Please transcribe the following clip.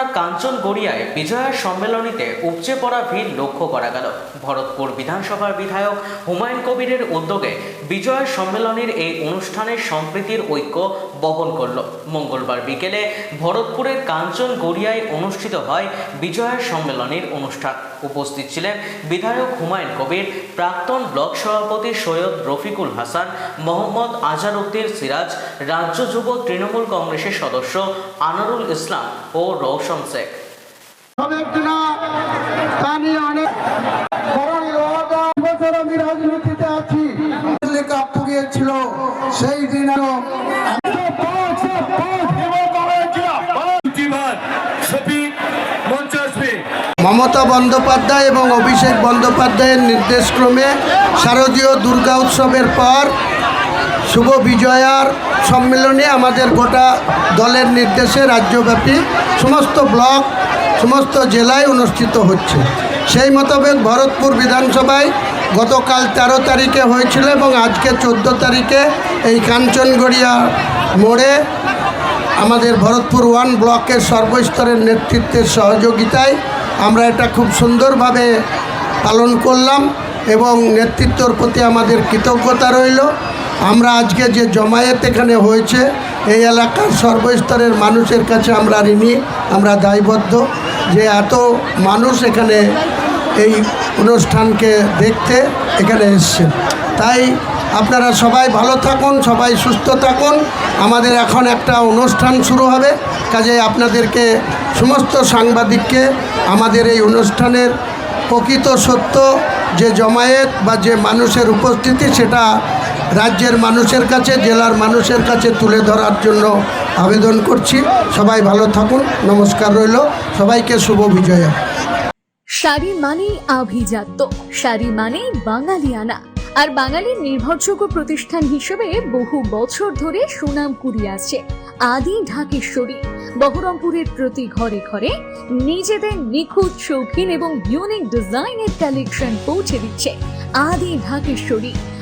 থানার কাঞ্চন গড়িয়ায় বিজয়া সম্মেলনীতে উপচে পড়া ভিড় লক্ষ্য করা গেল। ভরতপুর বিধানসভার বিধায়ক হুমায়ুন কবিরের উদ্যোগে বিজয়া সম্মেলনীর এই অনুষ্ঠানের সম্প্রীতির ঐক্য বহন করল। মঙ্গলবার বিকেলে ভরতপুরের কাঞ্চন গড়িয়ায় অনুষ্ঠিত হয় বিজয়া সম্মেলনীর অনুষ্ঠান। উপস্থিত ছিলেন বিধায়ক হুমায়ুন কবির, প্রাক্তন ব্লক সভাপতি সৈয়দ রফিকুল হাসান, মোহাম্মদ আজহারউদ্দিন সিরাজ, রাজ্য যুব তৃণমূল কংগ্রেসের সদস্য আনারুল ইসলাম ও রৌশন আমি রাজনীতিতে আছি। পুড়িয়েছিল সেই দিন মমতা বন্দ্যোপাধ্যায় এবং অভিষেক বন্দ্যোপাধ্যায়ের নির্দেশক্রমে শারদীয় দুর্গা উৎসবের পর শুভ বিজয়ার সম্মেলনে আমাদের গোটা দলের নির্দেশে রাজ্যব্যাপী সমস্ত ব্লক, সমস্ত জেলায় অনুষ্ঠিত হচ্ছে। সেই মোতাবেক ভরতপুর বিধানসভায় গতকাল তেরো তারিখে হয়েছিল এবং আজকে চোদ্দ তারিখে এই কাঞ্চনগড়িয়া মোড়ে আমাদের ভরতপুর ওয়ান ব্লকের সর্বস্তরের নেতৃত্বের সহযোগিতায় আমরা এটা খুব সুন্দরভাবে পালন করলাম এবং নেতৃত্বর প্রতি আমাদের কৃতজ্ঞতা রইল। আমরা আজকে যে জমায়েত এখানে হয়েছে, এই এলাকার সর্বস্তরের মানুষের কাছে আমরা ঋণী, আমরা দায়বদ্ধ। যে এত মানুষ এখানে এই অনুষ্ঠানকে দেখতে এখানে এসছেন। তাই আপনারা সবাই ভালো থাকুন, সবাই সুস্থ থাকুন। আমাদের এখন একটা অনুষ্ঠান শুরু হবে। কাজে আপনাদেরকে সমস্ত সাংবাদিককে আমাদের এই অনুষ্ঠানের প্রকৃত সত্য, যে জমায়েত বা যে মানুষের উপস্থিতি, সেটা রাজ্যের মানুষের কাছে, জেলার মানুষের কাছে তুলে ধরার জন্য আবেদন করছি। সবাই ভালো থাকুন, নমস্কার রইল। সবাইকে শুভ বিজয়া। শাড়ি মানেই আভিজাত্য, শাড়ি মানেই বাঙালিয়ানা। আর বাঙালির নির্ভরযোগ্য প্রতিষ্ঠান হিসেবে বহু বছর ধরে সুনাম কুড়িয়ে আসছে আদি ঢাকেশ্বরী। বহরমপুরের প্রতি ঘরে ঘরে নিজেদের নিখুঁত শৌখিন এবং ইউনিক ডিজাইনের কালেকশন পৌঁছে দিচ্ছে আদি ঢাকেশ্বরী।